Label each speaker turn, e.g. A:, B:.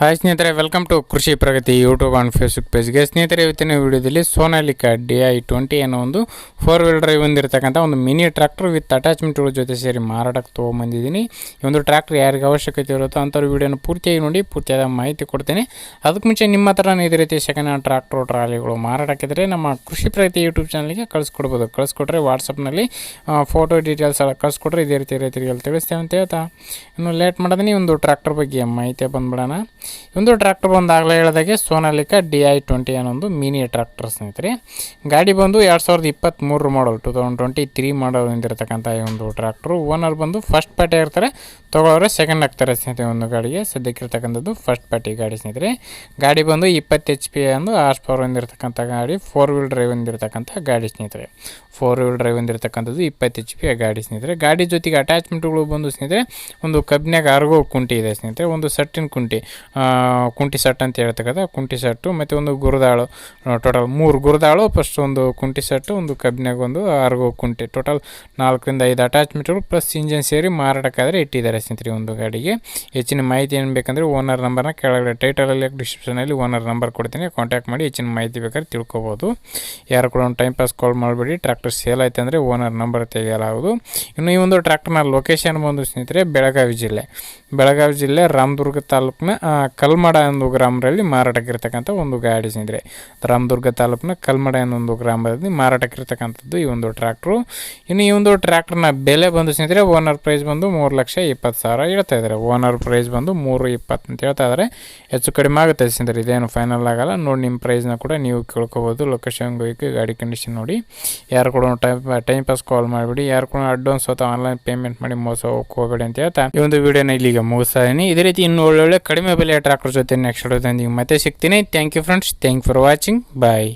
A: Hi ಸ್ನೇಹಿತರೆ welcome to Krishi Pragati YouTube and Facebook ಪೇಜ್ಗೆ ಸ್ನೇಹಿತರೆ, ಇವತ್ತಿನ ವಿಡಿಯೋದಲ್ಲಿ ಸೋನಾಲಿಕಾ ಡಿ ಐ ಟ್ವೆಂಟಿ ಅನ್ನೋ ಒಂದು ಫೋರ್ ವೀಲ್ ಡ್ರೈವ್ ಹೊಂದಿರತಕ್ಕಂಥ ಒಂದು ಮಿನಿ ಟ್ರ್ಯಾಕ್ಟರ್ ವಿತ್ ಅಟ್ಯಾಚ್ಮೆಂಟ್ಗಳ ಜೊತೆ ಸೇರಿ ಮಾರಾಟಕ್ಕೆ ತೊಗೊಂಬಂದಿದ್ದೀನಿ. ಈ ಒಂದು ಟ್ರ್ಯಾಕ್ಟರ್ ಯಾರಿಗೆ ಅವಶ್ಯಕತೆ ಇರುತ್ತೋ ಅಂಥವ್ರು ವಿಡಿಯೋನ ಪೂರ್ತಿಯಾಗಿ ನೋಡಿ, ಪೂರ್ತಿಯಾದ ಮಾಹಿತಿ ಕೊಡ್ತೇನೆ. ಅದಕ್ಕೆ ಮುಂಚೆ ನಿಮ್ಮ ಹತ್ರ ಇದೇ ರೀತಿ ಸೆಕೆಂಡ್ ಹ್ಯಾಂಡ್ ಟ್ರ್ಯಾಕ್ಟ್ರು ಟ್ರಾಲಿಗಳು ಮಾರಾಟಕ್ಕಿದ್ರೆ ನಮ್ಮ ಕೃಷಿ ಪ್ರಗತಿ ಯೂಟ್ಯೂಬ್ ಚಾನಲ್ಗೆ ಕಳಿಸ್ಕೊಡ್ಬೋದು. ಕಳಿಸ್ಕೊಟ್ರೆ ವಾಟ್ಸಪ್ನಲ್ಲಿ ಫೋಟೋ ಡೀಟೇಲ್ಸ್ ಎಲ್ಲ ಕಳಿಸ್ಕೊಟ್ರೆ ಇದೇ ರೀತಿ ರೈತರಿಗೆ ತಿಳಿಸ್ತೇವೆ ಅಂತ ಹೇಳ್ತಾ. ಇನ್ನು ಲೇಟ್ ಮಾಡೋದನ್ನೇ ಒಂದು ಟ್ರ್ಯಾಕ್ಟರ್ ಬಗ್ಗೆ ಮಾಹಿತಿ ಬಂದ್ಬಿಡೋಣ. ಒಂದು ಟ್ರ್ಯಾಕ್ಟರ್ ಬಂದು ಆಗಲೇ ಹೇಳಿದಾಗೆ ಸೋನಾಲಿಕಾ ಡಿ ಐ ಟ್ವೆಂಟಿ ಅನ್ನೊಂದು ಮಿನಿ ಟ್ರ್ಯಾಕ್ಟರ್ ಸ್ನೇಹಿತರೆ. ಗಾಡಿ ಬಂದು ಎರಡು ಸಾವಿರದ ಇಪ್ಪತ್ತ್ಮೂರು model two thousand twenty three model ಹೊಂದಿರತಕ್ಕಂಥ ಈ ಒಂದು ಟ್ರ್ಯಾಕ್ಟ್ರು. ಓನರ್ ಬಂದು ಫಸ್ಟ್ ಪಾರ್ಟಿ ಇರ್ತಾರೆ ತೊಗೊಳೋರೆ ಸೆಕೆಂಡ್ ಆಗ್ತಾರೆ ಸ್ನೇಹಿತರೆ ಒಂದು ಗಾಡಿಗೆ. ಸದ್ಯಕ್ಕಿರ್ತಕ್ಕಂಥದ್ದು ಫಸ್ಟ್ ಪಾರ್ಟಿ ಗಾಡಿ ಸ್ನೇಹಿತರೆ. ಗಾಡಿ ಬಂದು ಇಪ್ಪತ್ತು ಎಚ್ ಪಿ ಅಂದು ಆರ್ಸ್ ಪವರ್ ಹೊಂದಿರತಕ್ಕಂಥ ಗಾಡಿ ಫೋರ್ ವೀಲ್ ಡ್ರೈವ್ ಹೊಂದಿರತಕ್ಕಂಥ ಗಾಡಿ ಸ್ನೇಹಿತರೆ. ಫೋರ್ ವೀಲ್ ಡ್ರೈವ್ ಹೊಂದಿರತಕ್ಕಂಥದ್ದು ಇಪ್ಪತ್ತು ಎಚ್ ಪಿ ಗಾಡಿ ಸ್ನೇಹಿತರೆ. ಗಾಡಿ ಜೊತೆಗೆ ಅಟ್ಯಾಚ್ಮೆಂಟ್ಗಳು ಬಂದು ಸ್ನೇಹಿತರೆ, ಒಂದು ಕಬ್ಬಿನಾಗ ಅರ್ಗೋ ಕುಂಟಿ ಇದೆ ಸ್ನೇಹಿತರೆ, ಒಂದು ಸಟ್ಟಿನ ಕುಂಟಿ. ಕುಂಟಿ ಸೆಟ್ ಅಂತ ಹೇಳ್ತಕ್ಕಂಥ ಕುಂಟಿ ಸೆಟ್ಟು ಮತ್ತು ಒಂದು ಗುರುದಾಳು ಟೋಟಲ್ ಮೂರು ಗುರುದಾಳು ಫಸ್ಟ್ ಒಂದು ಕುಂಟಿ ಸೆಟ್ಟು, ಒಂದು ಕಬ್ಬಿನಾಗ ಒಂದು ಅರ್ಗೋ ಕುಂಟಿ. ಟೋಟಲ್ ನಾಲ್ಕರಿಂದ ಐದು ಅಟ್ಯಾಚ್ಮೆಂಟ್ಗಳು ಪ್ಲಸ್ ಇಂಜಿನ್ ಸೇರಿ ಮಾರಾಟಕ್ಕಾದರೆ ಇಟ್ಟಿದ್ದಾರೆ ಸ್ನೇಹಿತರೆ ಒಂದು ಗಾಡಿಗೆ. ಹೆಚ್ಚಿನ ಮಾಹಿತಿ ಏನು ಬೇಕಂದರೆ ಓನರ್ ನಂಬರ್ನ ಕೆಳಗಡೆ ಟೈಟಲಲ್ಲಿ ಡಿಸ್ಕ್ರಿಪ್ಷನಲ್ಲಿ ಓನರ್ ನಂಬರ್ ಕೊಡ್ತೀನಿ. ಕಾಂಟ್ಯಾಕ್ಟ್ ಮಾಡಿ ಹೆಚ್ಚಿನ ಮಾಹಿತಿ ಬೇಕಾದ್ರೆ ತಿಳ್ಕೊಬೋದು. ಯಾರು ಕೂಡ ಒಂದು ಟೈಮ್ ಪಾಸ್ ಕಾಲ್ ಮಾಡಬೇಡಿ. ಟ್ರ್ಯಾಕ್ಟರ್ ಸೇಲ್ ಆಯ್ತು ಅಂದರೆ ಓನರ್ ನಂಬರ್ ತೆಗೆಯಲಾಗುವುದು. ಇನ್ನು ಈ ಒಂದು ಟ್ರ್ಯಾಕ್ಟರ್ನ ಲೊಕೇಶನ್ ಬಂದು ಸ್ನೇಹಿತರೆ ಬೆಳಗಾವಿ ಜಿಲ್ಲೆ. ಬೆಳಗಾವಿ ಜಿಲ್ಲೆ ರಾಮದುರ್ಗ ತಾಲೂಕಿನ ಕಲ್ಮಡ ಒಂದು ಗ್ರಾಮದಲ್ಲಿ ಮಾರಾಟಕ್ಕಿರ್ತಕ್ಕಂಥ ಒಂದು ಗಾಡಿ ಸ್ನೇಹಿತರೆ. ರಾಮದುರ್ಗ ತಾಲೂಕಿನ ಕಲ್ಮಡ ಅನ್ನೊಂದು ಗ್ರಾಮದಲ್ಲಿ ಮಾರಾಟಕ್ಕಿರ್ತಕ್ಕಂಥದ್ದು ಈ ಒಂದು ಟ್ರ್ಯಾಕ್ಟ್ರು. ಇನ್ನು ಈ ಒಂದು ಟ್ರ್ಯಾಕ್ಟರ್ನ ಬೆಲೆ ಬಂದು ಸ್ನೇಹಿತರೆ ಓನರ್ ಪ್ರೈಸ್ ಬಂದು ಮೂರು ಲಕ್ಷ ಇಪ್ಪತ್ತು ಸಾವಿರ ಹೇಳ್ತಾ ಇದ್ದಾರೆ. ಓನರ್ ಪ್ರೈಸ್ ಬಂದು ಮೂರು ಇಪ್ಪತ್ತು ಅಂತ ಹೇಳ್ತಾ ಇದ್ದಾರೆ. ಹೆಚ್ಚು ಕಡಿಮೆ ಆಗುತ್ತೆ ಸ್ನೇಹಿತರೆ, ಇದೇನು ಫೈನಲ್ ಆಗಲ್ಲ. ನೋಡಿ ನಿಮ್ಮ ಪ್ರೈಸ್ನ ಕೂಡ ನೀವು ಕೇಳ್ಕೊಬೋದು. ಲೊಕೇಶನ್ ಹೋಗಿ ಗಾಡಿ ಕಂಡೀಷನ್ ನೋಡಿ. ಯಾರು ಕೂಡ ಟೈಮ್ ಟೈಮ್ ಪಾಸ್ ಕಾಲ್ ಮಾಡಿಬಿಡಿ. ಯಾರು ಕೂಡ ಅಡ್ವಾನ್ಸ್ ಅಥವಾ ಆನ್ಲೈನ್ ಪೇಮೆಂಟ್ ಮಾಡಿ ಮೋಸ ಹೋಗಬೇಡಿ ಅಂತ ಹೇಳ್ತಾ ಈ ಒಂದು ವಿಡಿಯೋನ ಇಲ್ಲಿಗೆ ಮುಗಿಸ್ತಾ ಇದ್ದೀನಿ. ಇದೇ ರೀತಿ ಇನ್ನು ಒಳ್ಳೊಳ್ಳೆ ಕಡಿಮೆ ಬೆಲೆಯ ಟ್ರ್ಯಾಕ್ಟರ್ ಜೊತೆ ನೆಕ್ಸ್ಟ್ ವಿಡಿಯೋದೊಂದಿಗೆ ಮತ್ತೆ ಸಿಗ್ತೀನಿ thank you friends thank for watching bye